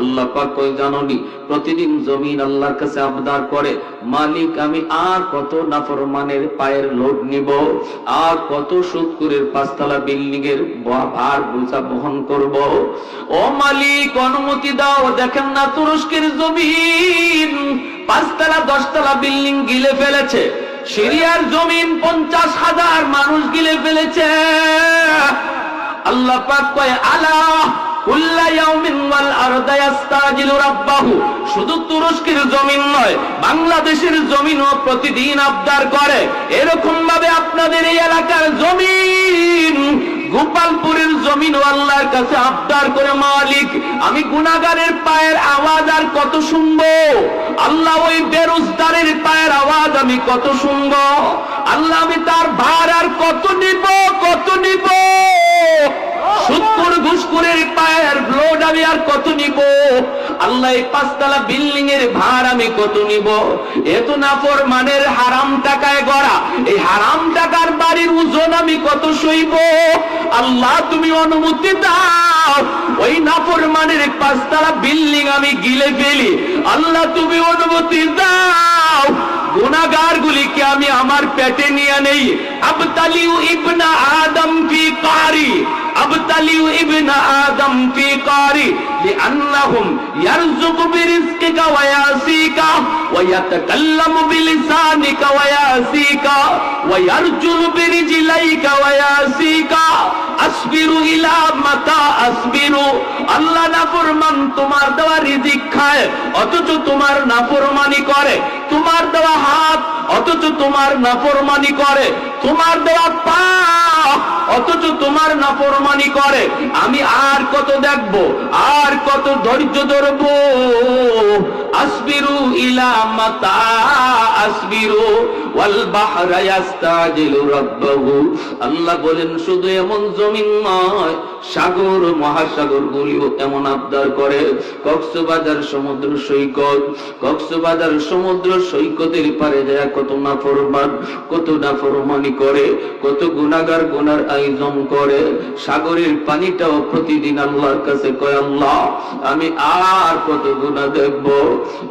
আল্লাহ পাক কই জাননি, প্রতিদিন জমিন আল্লাহর কাছে আবদার করে, মালিক আমি আর কত নাফরমানের পায়ের লোড নিব, আর কত সুৎকুরের পাঁচতলা বিল্ডিং এর ভার বোঝা বহন করব। ও মালিক, অনুমতি দাও, দেখেন না তুরস্কের জমিন, পাঁচতলা, দশতলা বিল্ডিং গিলে ফেলেছে, সিরিয়ার জমিন পঞ্চাশ হাজার মানুষ গিলে ফেলেছে। আল্লাহ পাক কয় আলা শুধু তুরস্কের জমিন নয়, বাংলাদেশের জমিনও প্রতিদিন আবদার করে। এরকম ভাবে আপনাদের এই এলাকার জমিন, গোপালপুরের জমিন আল্লাহর কাছে আবদার করে মালিক। আমি গুনাগারের পায়ের আওয়াজ আর কত শুনব? আল্লাহ ওই বেরোজগারের পায়ের আওয়াজ আমি কত শুনব? আল্লাহ আমি তার ভার আর কত নিব কত নিব? সত্তর ঘুষকুরের পায়ের লোড আমি আর কত নিব? আল্লাহ এই পাঁচতলা বিল্ডিং এর ভার আমি কত নিব? এত নাফর মানের হারাম টাকায় গড়া। এই হারাম টাকার বাড়ির ওজন আমি কত সইব? আল্লাহ তুমি অনুমতি দাও। ওই নাফর মানের পাঁচতলা বিল্ডিং আমি গিলে ফেলি। আল্লাহ তুমি অনুমতি দাও। গুনাগার গুলিকে আমি আমার পেটে নিয়ে নেই। আবতালিউ ইবনা আদম ফি কারি। আবতালিউ ইবনা আদম ফি কারি লিআন্নাহুম ইয়ারযুকু বিরিজকিকা ওয়া ইয়াসিকা ওয়া ইয়াতাকাল্লামু বিলিসানিকা ওয়া ইয়াসিকা ওয়া ইয়ারজুলু বিরিজলাইকা ওয়া ইয়াসিকা। আসবিরু ইলা মাতা আসবিরু। আল্লাহ নাফরমান তোমার দেওয়া রিজিক খায়, অথচ তোমার নাফরমানি করে। তোমার দেওয়া হাত, অথচ তোমার নাফরমানি করে। তোমার দেওয়া পা অথচ তোমার নাফরমানি করে। আমি আর কত দেখব, আর কত ধৈর্য ধরব? আসবিরু ইলা আসবিরু ওয়াল আল্লাহ বলেন, শুধু এমন জমিন নয় সাগর, মহাসাগর গুলিও এমন আবদার করে। কক্সবাজার সমুদ্র সৈকত, কক্সবাজার সমুদ্র সৈকতের পারে যায় কত নাফরমান, কত নাফরমানি করে, কত গুনাগার গুনার আয়োজন করে। সাগরের পানিটাও প্রতিদিন আল্লাহর কাছে কয়, আল্লাহ, আমি আর কত গুনাহ দেখব?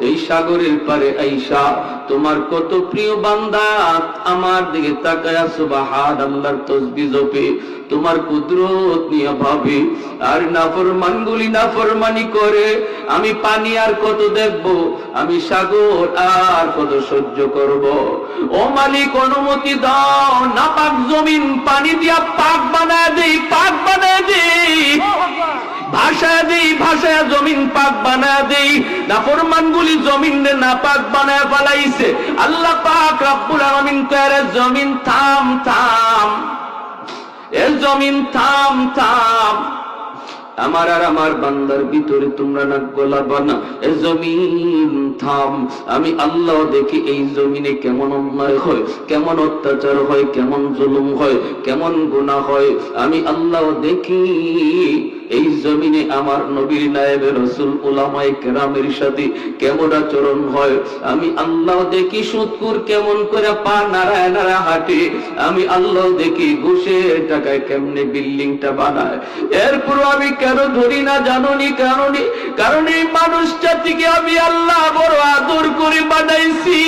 এই সাগরের পারে আইসা, তোমার কত প্রিয় বান্দা, আমার দিকে তাকায় সুবহান আল্লাহর তসবিহ জপে তোমার কুদরত নিয়ে ভাবি। আর নাফরমানগুলি নাফরমানি করে, আমি পানি আর কত দেখব, আমি সাগর আর কত সহ্য করব। ও মালিক, অনুমতি দাও না পাক জমিন পানি দিয়া পাক বানায় দেই, পাক বানায় দেই। ভাষায় দেই ভাষায় জমিন পাক বানায় দেই। নাফরমানগুলি জমিন রে না পাক বানায় ফেলাইছে। আল্লাহ পাক রব্বুল আলামিন কয়ে জমিন থাম থাম। আমার আর আমার বান্দার ভিতরে তোমরা নাক গলাবা না। এ জমিন থাম। আমি আল্লাহ দেখি এই জমিনে কেমন অন্যায় হয়, কেমন অত্যাচার হয়, কেমন জুলুম হয়, কেমন গুণা হয়। আমি আল্লাহ দেখি এই জমিনে আমার নবীর নায়েবে রসুল ওলামাই কেরামের সাথে কেমন আচরণ হয়? আমি আল্লাহ দেখি সুৎকুর কেমন করে পা নাড়ায় নাড়া হাঁটে। আমি আল্লাহ দেখি ঘুষে টাকায় কেমনে বিল্ডিংটা বানায়। এরপর আমি কেন ধরি না জানুনি কারণে, কারণ এই মানুষটা থেকে আমি আল্লাহ বড় আদর করে বানাইছি।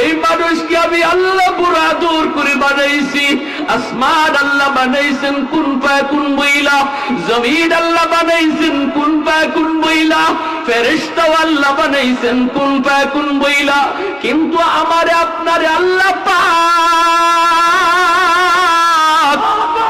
এই মানুষকে আমি আল্লাহ পুরা দূর করে বানাইছি। আসমান আল্লাহ বানাইছেন, কোন পায় কোন বইলা জমিন আল্লাহ বানাইছেন, কোন পায় কোন বইলা ফেরেশতাও আল্লাহ বানাইছেন, কোন পায় কোন বইলা কিন্তু আমারে আপনারে আল্লাহ পাক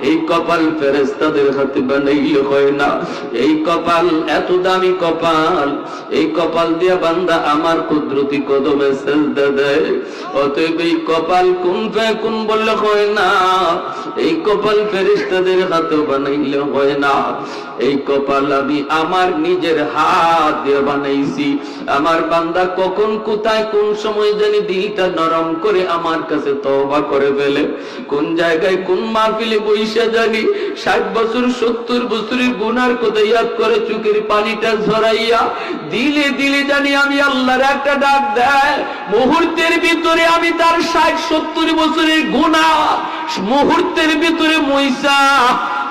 এই কপাল ফেরেস্তাদের হাতে বানাইলে হয় না। এই কপাল, এত দামি কপাল, এই কপাল দিয়া বান্দা আমার কুদরতি কদমে সেজদা দেয়। অতএব এই কপাল কোন কোন বললে হয় না। এই কপাল ফেরেস্তাদের হাতে বানাইলে হয় না। এই কপাল আমি আমার নিজের হাত দিয়ে বানাইছি। আমার বান্দা কখন কোথায় কোন সময় জানি দিলটা নরম করে আমার কাছে তওবা করে ফেলে। কোন জায়গায় কোন মাহফিলে বইসা জানি ষাট বছর, সত্তর বছরের গুনার কথা ইয়াদ করে চোখের পানিটা ঝরাইয়া দিলে দিলে জানি আমি আল্লাহর একটা ডাক দেয়। মুহূর্তের ভিতরে আমি তার ষাট, সত্তর বছরের গুণা মুহূর্তের ভিতরে মইসা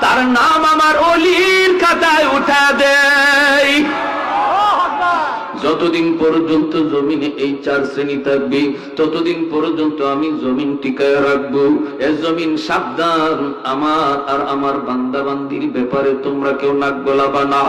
তার নাম আমার অলির খাতায় উঠা দেয়। যতদিন পর্যন্ত জমিনে এই চার শ্রেণী থাকবে ততদিন পর্যন্ত আমি জমিন টিকায় রাখবো এ জমিন সাবধান আমার আর আমার বান্দা বান্দির ব্যাপারে তোমরা কেউ নাক গলাবা না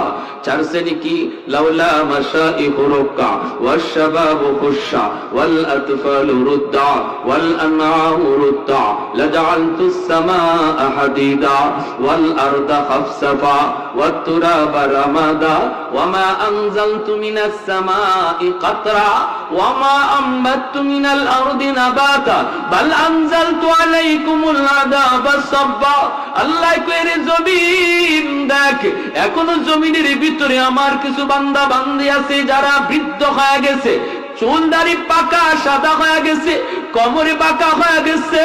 চার শ্রেণী কি লাউলা মাসা ইহরকা ওয়াশাবাব খুশা ওয়াল আতফাল রুদ্দা ওয়াল আনআম রুদ্দা লাজআলতু السماء حديدا والأرض خفصفا والتراب رمادا وما أنزلت من السماء قطرا وما أنبت من الأرض نباتا بل أنزلت عليكم العذاب صبا আল্লাহ কইরে জমিন দেখ এখনো জমিনের ভিতরে আমার কিছু বান্দা বান্দি আছে যারা বৃদ্ধ হয়ে গেছে চুলদারি পাকা সাদা হয়ে গেছে কোমরে পাকা হয়ে গেছে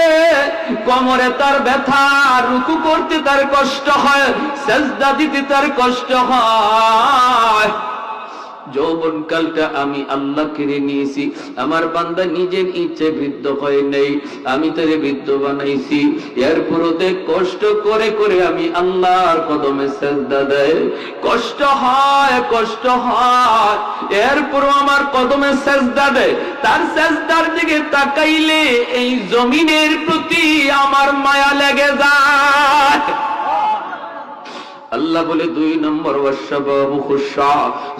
কোমরে তার ব্যথা রুকু করতে তার কষ্ট হয় সেজদা দিতে তার কষ্ট হয় যৌবন কালটা আমি আল্লাহ কেড়ে নিয়েছি। আমার বান্দা নিজের ইচ্ছে বৃদ্ধ হয় নেই, আমি তারে বৃদ্ধ বানাইছি। এরপরতে কষ্ট করে করে আমি আল্লাহর কদমে সেজদা দেয়। কষ্ট হয় কষ্ট হয়। এরপরও আমার কদমে সেজদা দেয়। তার সেজদার দিকে তাকাইলে এই জমিনের প্রতি আমার মায়া লেগে যায়। আল্লাহ বলে দুই নম্বর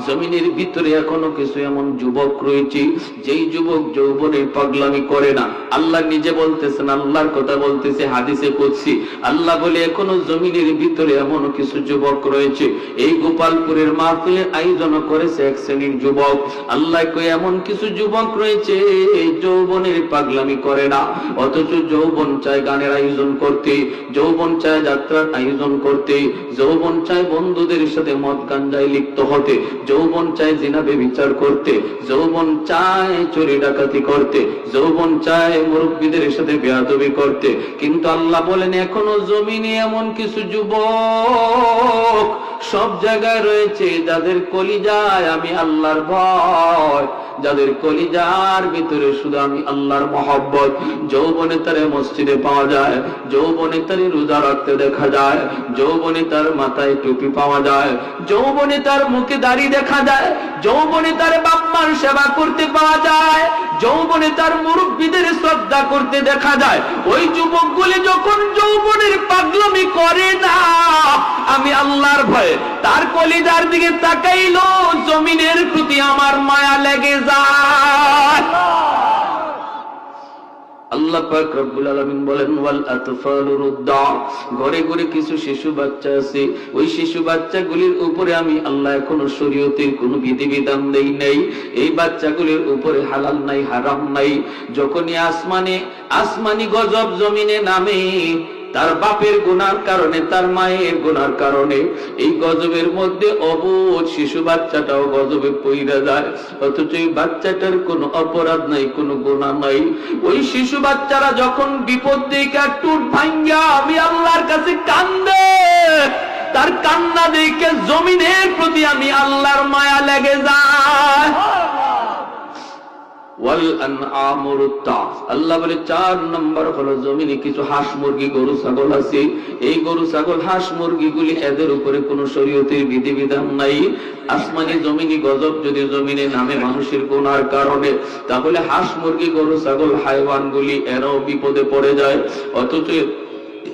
জমিনের ভিতরে এখনও কিছু এমন যুবক রয়েছে, যেই যুবক যৌবনের পাগলামি করে না। আল্লাহ নিজে বলতেছেন, আল্লাহর কথা বলতেছে, হাদিসে করছি আল্লাহ বলে, এখনও জমিনের ভিতরে এমন কিছু যুবক রয়েছে। এই গোপালপুরের মাহফিলের আয়োজন করেছে এক শ্রেণির যুবক। আল্লাহ কই এমন কিছু যুবক রয়েছে এই যৌবনের পাগলামি করে না। অথচ যৌবন চায় গানের আয়োজন করতে, যৌবন চায় যাত্রার আয়োজন করতে, যৌবন চায় বন্ধুদের সাথে মদ গাঞ্জায় লিপ্ত হতে, যৌবন চায় জিনাবে বিচার করতে, যৌবন চায় চুরি ডাকাতি করতে, যৌবন চায় মুরব্বীদের সাথে বেয়াদবি করতে। কিন্তু আল্লাহ বলেন, এখনও জমিনে এমন কিছু যুবক সব জায়গায় রয়েছে যাদের কলিজায় আমি আল্লাহর ভয়, যাদের কলিজার ভিতরে শুধু আমি আল্লাহর মহব্বত। যৌবনে তারে মসজিদে পাওয়া যায়, যৌবনে তারে রোজা রাখতে দেখা যায়, যৌবনে তার মাথায় টুপি পাওয়া যায়। যৌবনে তার মুখে দাড়ি দেখা যায়। যৌবনে তার বাপ্পার সেবা করতে পাওয়া যায়। যৌবনে তার মুরব্বীদের শ্রদ্ধা করতে দেখা যায়। ওই যুবকগুলি যখন যৌবনের পাগলামি করে না, আমি আল্লাহর ভয়ে তার কলিদার দিকে তাকাইলো, জমিনের প্রতি আমার মায়া লেগে যায়। আল্লাহ পাক রব্বুল বলেন, ওয়াল ঘরে ঘরে কিছু শিশু বাচ্চা আছে। ওই শিশু বাচ্চাগুলির উপরে আমি আল্লাহ এখনও শরীয়তের কোনো বিধিবিধান দেই নাই। এই বাচ্চাগুলির উপরে হালাল নাই, হারাম নাই। যখনই আসমানে, আসমানি গজব জমিনে নামে তার বাপের গুনার কারণে, তার মায়ের গুনার কারণে এই গজবের মধ্যে অবোধ শিশু বাচ্চাটাও গজবে পইরা যায়। অথচ এই বাচ্চাটার কোনো অপরাধ নাই, কোনো গুণা নাই। ওই শিশু বাচ্চারা যখন বিপদ দিকে টুট ভাঙ্গা, আমি আল্লাহর কাছে কান্দে। তার কান্না দেখে জমিনের প্রতি আমি আল্লাহর মায়া লেগে যায়। আল্লাহ বলে, চার নম্বর কিছু হাঁস মুরগি, গরু, ছাগল আছে। এই গরু, ছাগল, হাঁস মুরগিগুলি এদের উপরে কোনো বিধিবিধান নাই। আসমানি যদি জমিনে নামে মানুষের কারণে, তাহলে হাঁস মুরগি, গরু, ছাগল হাইওয়ান গুলি এরাও বিপদে পড়ে যায়। অথচ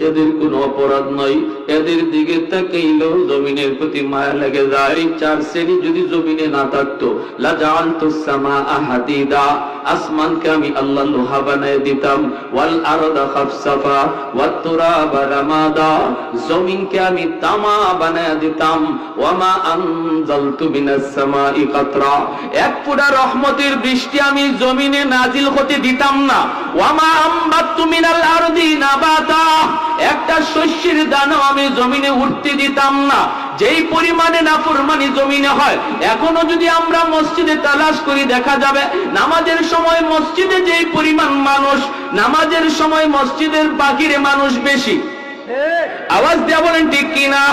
এদের কোনো অপরাধ নয়। এদের দিকে তাকাইলেও জমিনের প্রতি মায়া লেগে। যায় চার শ্রেণি যদি জমিনে না থাকতো, লাজাআলতু সামাআ হাদিদা। আসমানকে আমি আল্লাহ লোহা বানায় দিতাম। ওয়াল আরদা খাফসাফা ওয়াত তুরাবা রামাদা। জমিনকে আমি তামা বানায় দিতাম। ওয়ামা আনজালতু মিনাস সামাই কাতরা। এক ফুটা রহমতের বৃষ্টি আমি জমিনে নাজিল হতে দিতাম না। ওয়ামা আম্বাতু মিনাল আরদি নাবাতা। একটা শস্যের দানা আমি জমিনে উঠতে দিতাম না। যেই পরিমাণে নাফরমানি জমিনে হয়, এখনও যদি আমরা মসজিদে তালাশ করি, দেখা যাবে নামাজের সময় মসজিদে যেই পরিমাণ মানুষ, নামাজের সময় মসজিদের বাকিরে মানুষ বেশি। আওয়াজ দেওয়া বলেন, ঠিক কিনা?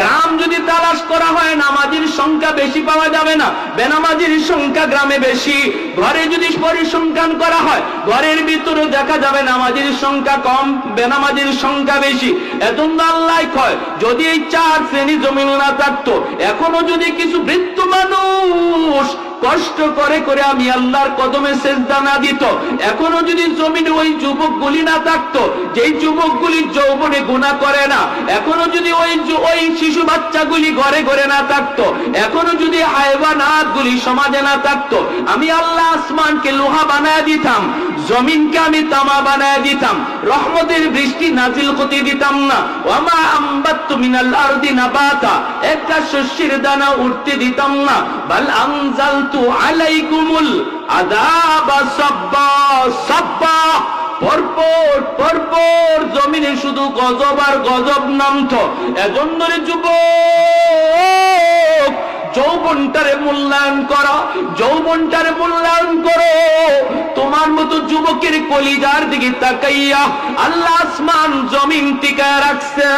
গ্রাম যদি তালাশ করা হয়, নামাজির সংখ্যা বেশি পাওয়া যাবে না। বেনামাজির সংখ্যা গ্রামে বেশি। ঘরে যদি পরিসংখ্যান করা হয়, ঘরের ভিতরে দেখা যাবে নামাজির সংখ্যা কম, বেনামাজির সংখ্যা বেশি। এজন্য আল্লাহ কয়, যদি এই চার শ্রেণি জমিন না থাকতো, এখনও যদি কিছু বৃত্ত মানুষ কষ্ট করে করে আমি আল্লাহর কদমে সেজদা না দিত। এখনও যদি জমিনে ওই যুবকগুলি না থাকতো, যেই যুবকগুলি যৌবনে গুণা করে না, এখনও যদি ওই ওই শিশু বাচ্চাগুলি ঘরে ঘরে না থাকতো, এখনও যদি হায়বানাত গুলি সমাজে না থাকতো, আমি আল্লাহ আসমানকে লোহা বানায় দিতাম, জমিনকে আমি তামা বানায় দিতাম। রহমতের বৃষ্টি নাজিল হতে দিতাম না। ওয়ামা আম্বাত্তু মিনাল আরদি নাবাতা। একটা শস্যের দানা উঠতে দিতাম না। বাল আনজালতু আলাইকুমুল আদাবা সাব্বা। সাব্বা! পরপর পরপর জমিনে শুধু গজব আর গজব নামতো। এজন্য যুবক যৌবনটারে মূল্যায়ন করো, যৌবনটারে মূল্যায়ন করো। তোমার মতো যুবকের কলিজার দিকে তাকাইয়া আল্লাহ আসমান জমিন টিকায় রাখছে।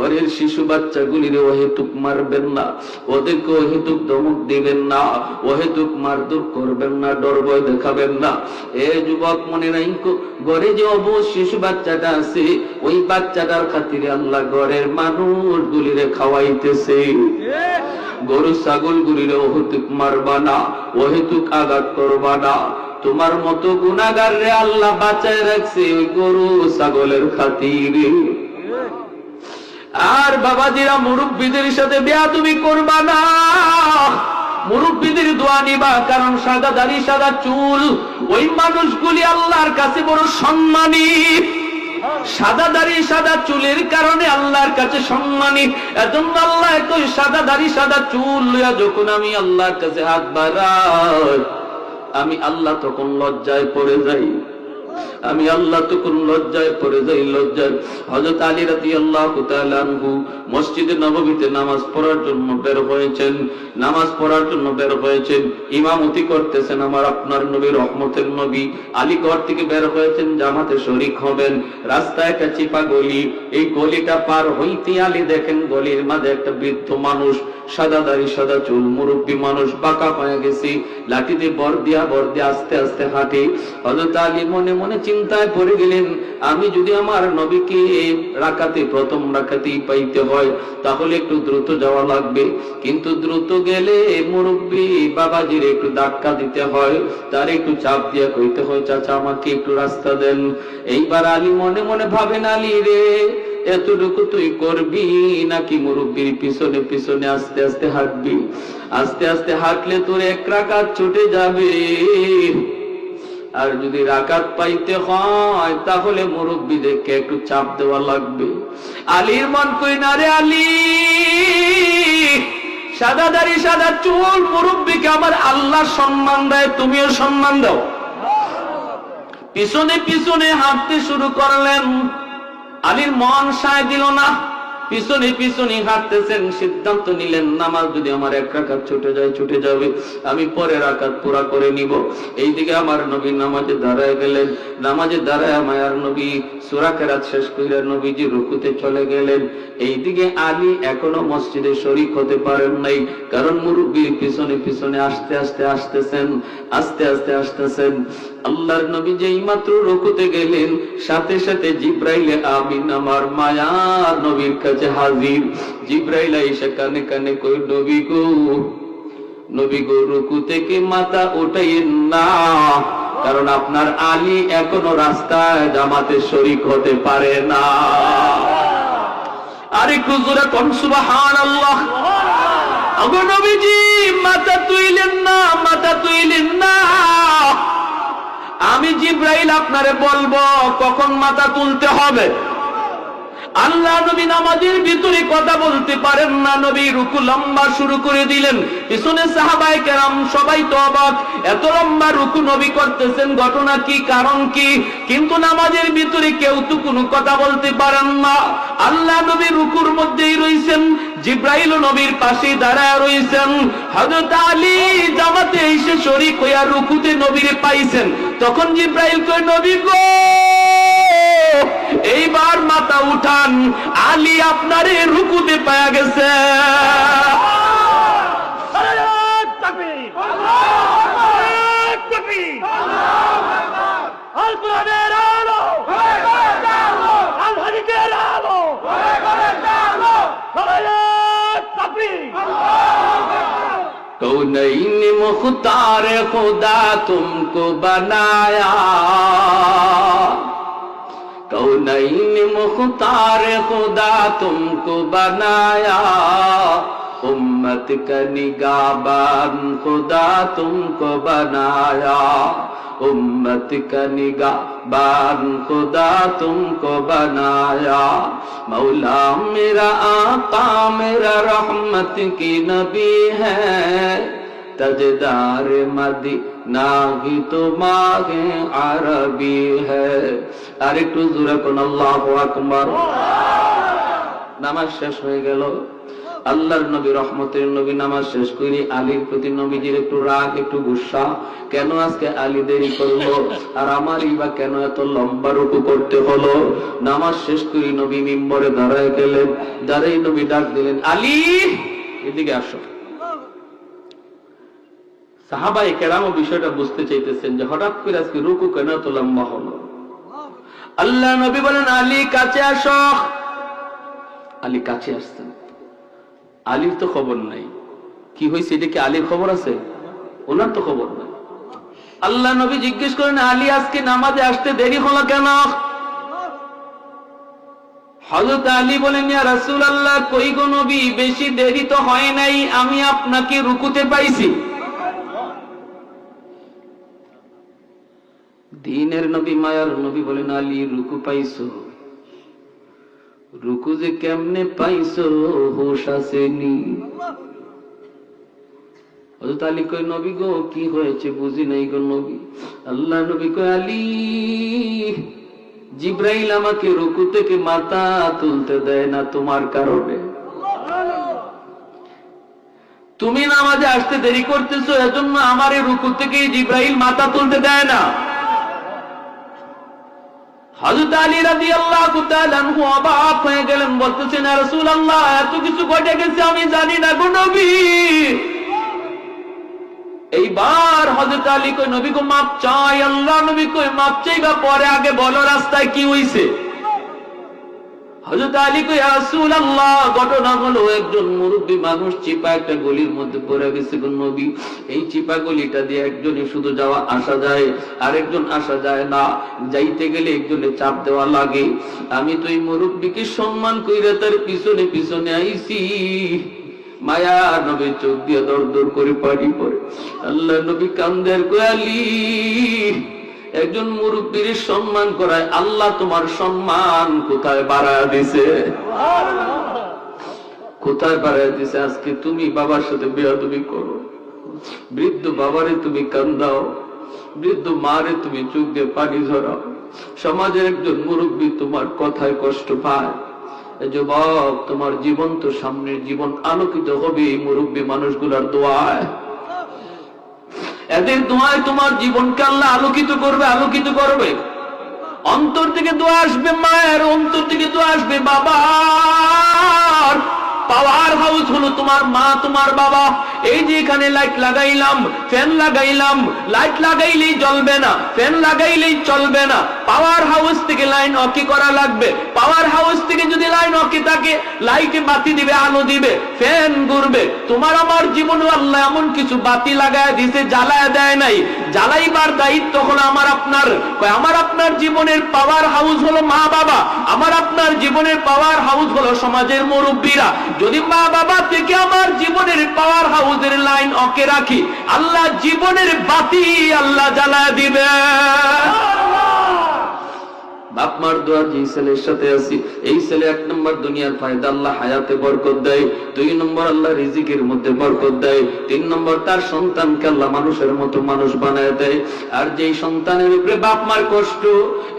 ঘরের শিশু বাচ্চাগুলির অহেতুক মারবেন না। ওদেরকে অহেতুক ধমক দিবেন না, অহেতুক মারধর করবেন না ডর ভয় দেখাবেন না। এ যুবক মনে নাই ঘরে যে অবশ শিশু বাচ্চাটা আছে, ওই বাচ্চাটার খাতিরে আল্লাহ ঘরের মানুষগুলিরে খাওয়াইতেছে। গরু ছাগল গুলিরে অহেতুক মারবা না, অহেতুক আঘাত করবা না। তোমার মতো গুনাগার রে আল্লাহ বাঁচায় রাখছে ওই গরু ছাগলের খাতিরে। আর বাবাজিরা মুরব্বীদের সাথে বেয়া তুমি করবা না। মুরব্বীদের দোয়া নিবা, কারণ সাদা দাড়ি, সাদা চুল, ওই মানুষগুলি আল্লাহর কাছে বড় সম্মানী। সাদা দাড়ি, সাদা চুলের কারণে আল্লাহর কাছে সম্মানী। এজন্য আল্লাহ কই সাদা দাড়ি, সাদা চুল লইয়া যখন আমি আল্লাহর কাছে হাত বাড়াই, আমি আল্লাহ তখন লজ্জায় পড়ে যাই। আমি আল্লাহ তখন লজ্জায় পড়ে যাই, লজ্জায়। হজরত আলী রাতি আল্লাহ মসজিদে নবমীতে নামাজ পড়ার জন্য বের হয়েছেন, নামাজ পড়ার জন্য বের হয়েছেন। ইমামতি করতেছেন আমার আপনার নবী, রহমতের নবী। আলী ঘর থেকে বের হয়েছেন, জামাতে শরিক হবেন। রাস্তায় একটা চিপা গলি, এই গলিটা পার হইতে আলী দেখেন গলির মাঝে একটা বৃদ্ধ মানুষ, সাদা দাড়ি, সাদা চুল, মুরব্বী মানুষ, বাঁকা হয়ে গেছি। লাঠিতে বর দিয়া বর দিয়া আস্তে আস্তে হাঁটে। হজরত আলী মনে মনে চিন্তায় পড়ে গেলেন, আমি যদি আমার নবীকে রাখাতে প্রথম রাখাতেই পাইতে হয়, তাহলে একটু দ্রুত যাওয়া লাগবে। কিন্তু দ্রুত গেলে মুরব্বী বাবাজির একটু ধাক্কা দিতে হয়, তার একটু চাপ দিয়া কইতে হয়, চাচা, আমাকে একটু রাস্তা দেন। এইবার আলী মনে মনে ভাবেন, আলী রে, এতটুকু তুই করবি নাকি মুরব্বীর পিছনে পিছনে আস্তে আস্তে হাঁটবি? আস্তে আস্তে হাঁটলে তোর এক রাকাত ছুটে যাবে। আর যদি রাকাত পাইতে হয়, তাহলে মুরব্বীদেরকে একটু চাপ দেওয়া লাগবে। আলীর মন কই, না রে আলী, সাদা দাড়ি, সাদা চুল, মুরব্বীকে আমার আল্লাহ সম্মান দেয় তুমিও সম্মান দাও। পিছনে পিছনে হাঁটতে শুরু করলেন। আলীর মন সায় দিল না। পিছনে পিছনে হাঁটতেছেন, সিদ্ধান্ত নিলেন, নামাজ যদি আমার এক রাকাত ছুটে যায়, ছুটে যাবে। আমি পরে রাকাত পুরা করে নিব। এইদিকে আমার নবী নামাজে দাঁড়ায় গেলেন। নামাজে দাঁড়ায় মায়ার নবী সুরা কেরাত শেষ করে নবীজি রুকুতে চলে গেলেন। এইদিকে আলী এখনও মসজিদে শরিক হতে পারেন নাই, কারণ মুরব্বীর পিছনে পিছনে আস্তে আস্তে আসতেছেন, আস্তে আস্তে আসতেছেন। আল্লাহর নবী যেই মাত্র রুকুতে গেলেন, সাথে সাথে জিব্রাইলে আমিন, আমার মায়ার নবীর কাছে হাজির জিব্রাইল কানে কানে কই নবী গো নবী গো রুকু থেকে মাথা না কারণ আপনার আলী এখনও রাস্তায় জামাতে শরিক হতে পারে না আরে কুজুরা কোন সুবহান আল্লাহ আগো নবীজি মাথা তুইলেন না মাথা তুইলেন না আমি জিব্রাইল আপনারে বলব কখন মাথা তুলতে হবে আল্লাহ নবী নামাজের ভিতরে কথা বলতে পারেন না, নবী রুকু লম্বা শুরু করে দিলেন। পিছনে সাহাবাই কেরাম সবাই তো অবাক, এত লম্বা রুকু নবী করতেছেন, ঘটনা কি, কারণ কি? কিন্তু নামাজের ভিতরে কেউ তো কোনো কথা বলতে পারেন না। আল্লাহ নবী রুকুর মধ্যেই রয়েছেন জিব্রাইল নবীর পাশে দাঁড়ায় রয়েছেন হযরত আলী জামাতে এসে শরীক হইয়া রুকুতে নবীরে পাইছেন। তখন জিব্রাইল কই নবী গো! এইবার মাথা উঠান আলী আপনার রুকুতে পাওয়া গেছে। তো নই নিমুখ খুদা তুমক বনায়া। कौनैन मुख्तार खुदा तुमको बनाया उम्मत का निगाबान खुदा तुमको बनाया उम्मत का निगाबान खुदा तुमको बनाया मौला मेरा आका मेरा रहमत की नबी है तजदार मदीना ही तो मागे अरबी है আর একটু জোরে কোন আল্লাহ আকবার নামাজ শেষ হয়ে গেল আল্লাহর নবী রহমতের নবী নামাজ শেষ করি আলীর প্রতি নবীজির একটু রাগ একটু গুসা কেন আজকে আলী দেরি করলো আর আমারই বা কেন এত লম্বা রুকু করতে হলো নামাজ শেষ করি নবী মিম্বরে দাঁড়ায় গেলেন দাঁড়াই নবী ডাক দিলেন আলী এদিকে আসো সাহাবাই কেরাম বিষয়টা বুঝতে চাইতেছেন যে হঠাৎ করে আজকে রুকু কেন এত লম্বা হলো? আল্লাহ নবী বলেন, আলী কাছে আসো। আলী কাছে আসছেন। আলীর তো খবর নাই। কি হয়েছে? এটা কি আলীর খবর আছে? ওনার তো খবর নাই। আল্লাহ নবী জিজ্ঞেস করেন, আলী আজকে নামাজে আসতে দেরি হলো কেন? হজরত আলী বলেন, ইয়া রাসূল আল্লাহ কই গো নবী? বেশি দেরি তো হয় নাই। আমি আপনাকে রুকুতে পাইছি। দিনের নবী, মায়ার নবী বলেন, আলী, রুকু পাইছো? রুকু যে কেমনে পাইছো, হোশ আসেনি। হযরত আলী কই নবী গো, কি হয়েছে? বুঝি নাই গো নবী। আল্লাহ নবী কই আলী, জিব্রাইল আমাকে রুকু থেকে মাথা তুলতে দেয় না তোমার কারণে। তুমি নামাজে আসতে দেরি করতেছো, এজন্য আমার এই রুকু থেকে জিব্রাইল মাথা তুলতে দেয় না। আলী রাদিয়াল্লাহু তাআলা হয়ে গেলেন, বলতেছেন রাসূলুল্লাহ, এত কিছু ঘটে গেছে, আমি জানি না গো নবী। এইবার হযরত আলী কই নবী গো, মাপ চাই, আল্লাহ নবী কই মাপ চাইবা পরে আগে বলো রাস্তায় কি হইছে? একজন মানুষ চিপা একটা গলির মধ্যে পড়ে গেছে এই গলিটা দিয়ে একজনে শুধু যাওয়া আসা যায়, আরেকজন আসা যায় না। যাইতে গেলে চাপ দেওয়া লাগে। আমি তো এই মুরব্বীকে সম্মান কইরা তার পিছনে পিছনে আইছি। মায়া নবী চোখ দিয়ে দর দর করে পানি পড়ে। আল্লাহ নবী কান্দের কোয়ালি। একজন মুরব্বীর সম্মান করায় আল্লাহ তোমার সম্মান কোথায় বাড়ায় দিছে? কোথায় বাড়ায় দিছে? আজকে তুমি বাবার সাথে বেয়াদবি করো। বৃদ্ধ বাবারে তুমি কান্দাও। বৃদ্ধ মারে তুমি চোখ দিয়ে পানি ঝরাও। সমাজের একজন মুরব্বী তোমার কথায় কষ্ট পায়। যুবক, তোমার জীবন তো সামনের জীবন। আলোকিত হবে এই মুরব্বী মানুষগুলার দোয়ায়। এদের দোয়ায় তোমার জীবনকে আল্লাহ আলোকিত করবে আলোকিত করবে। অন্তর থেকে দোয়া আসবে মায়ের, অন্তর থেকে দোয়া আসবে বাবার। পাওয়ার হাউস হলো তোমার মা, তোমার বাবা। এই যে এখানে লাইট লাগাইলাম ফ্যান লাগাইলাম। লাইট লাগাইলেই জ্বলবে না ফ্যান লাগাইলেই চলবে না। পাওয়ার হাউস থেকে লাইন অকি করা লাগবে? পাওয়ার হাউস থেকে যদি লাইন অকি থাকে লাইটে বাতি দিবে, আলো দিবে ফ্যান ঘুরবে। তোমার আমার জীবনে আল্লাহ এমন কিছু বাতি লাগায় দিছে, জ্বালায় দেয় নাই। জ্বালাইবার দায়িত্ব হলো আমার আপনার। আমার আপনার জীবনের পাওয়ার হাউস হলো মা বাবা। আমার আপনার জীবনের পাওয়ার হাউস হলো সমাজের মুরব্বীরা। যদি মা বাবা থেকে আমার জীবনের পাওয়ার হাউসের লাইন অকে রাখি, আল্লাহ জীবনের বাতি আল্লাহ জ্বালায় দিবে। বাপ মার দোয়া যে ছেলের সাথে আছি, এই ছেলে এক নম্বর দুনিয়ার ফায়দা, আল্লাহ হায়াতে বরকত দেয়। দুই নম্বর আল্লাহ রিজিকের মধ্যে বরকত দেয়। তিন নম্বর তার সন্তানকে আল্লাহ মানুষের মতো মানুষ বানায় দেয়। আর যেই সন্তানের উপরে বাপ মার কষ্ট,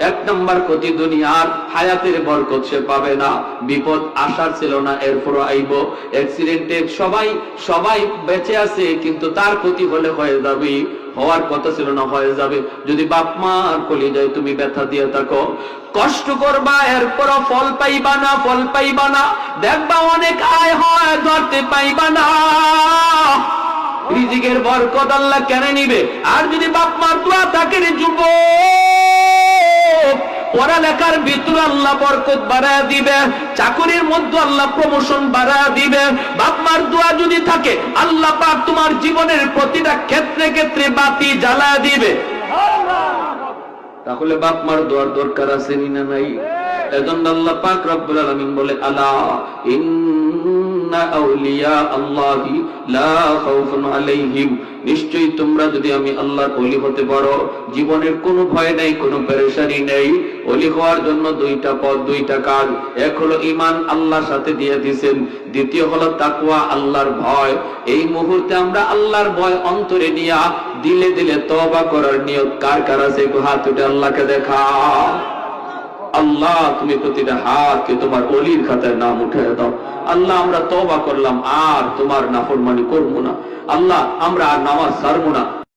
এক নম্বর ক্ষতি দুনিয়ার হায়াতের বরকত সে পাবে না। বিপদ আসার ছিল না এরপর আইব। অ্যাক্সিডেন্টে সবাই সবাই বেঁচে আছে, কিন্তু তার ক্ষতি হলে হয়ে যাবে হওয়ার কথা ছিল না, হয়ে যাবে। যদি বাপ মার কলি যায় তুমি ব্যথা দিয়ে থাকো, কষ্ট করবা এরপর ফল পাইবা না, ফল পাইবা না। দেখবা অনেক আয় হয়, ধরতে পাইবা না। রিজিকের বরকত আল্লাহ কেন নিবে। আর যদি বাপ মার দোয়া থাকে যুবক পড়ালেখার ভিতরে আল্লাহ বরকত বাড়ায় দিবে, চাকরির মধ্যে আল্লাহ প্রমোশন বাড়ায় দিবে। বাপ মার দোয়া যদি থাকে, আল্লাহ পাক তোমার জীবনের প্রতিটা ক্ষেত্রে ক্ষেত্রে বাতি জ্বালা দিবে। তাহলে বাপ মার দোয়ার দরকার আছে নি নাই? এজন্য আল্লাহ পাক রব্বুল আলামিন বলে, আলা আউলিয়া নিশ্চয়ই তোমরা যদি আমি আল্লাহর ওলি হতে পারো, জীবনের কোনো ভয় নাই, কোনো নেই। ওলি হওয়ার জন্য দুইটা দুইটা কাজ। এক হলো ইমান আল্লাহর সাথে দিয়ে দ্বিতীয় হলো তাকওয়া, আল্লাহর ভয়। এই মুহূর্তে আমরা আল্লাহর ভয় অন্তরে নিয়া দিলে দিলে তওবা করার কার কার আছে? হাত উঠে আল্লাহকে দেখা আল্লাহ, তুমি প্রতিটা হাতকে তোমার অলির খাতায় নাম উঠে দাও। আল্লাহ, আমরা তবা করলাম, আর তোমার নাফরমানি করব না। আল্লাহ, আমরা আর নামাজ সারবো না।